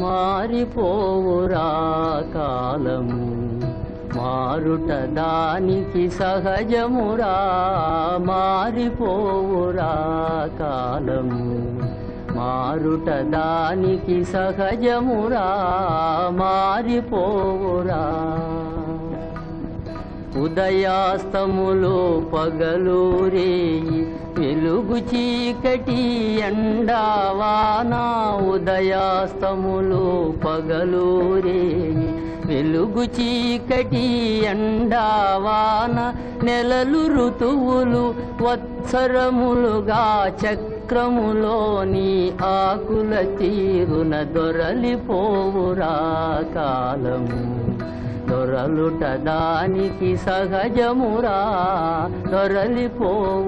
మారిపోవురా కాలము. మారుట దానికి సహజమురా. మారిపోవురా కాలము. మారుట దానికి సహజమురా. మారిపోవురా. ఉదయాస్తములో పగలూరేయి. వెలుగు చీకటి ఎండావాన ఉదయాస్తములు పగలూరే. వెలుగు చీకటి ఎండావాన నెలలు ఋతువులు వత్సరములుగా చక్రములోని ఆకుల తీరున దొరలిపోవురా కాలము. దొరలుట దానికి సహజమురా దొరలిపోవు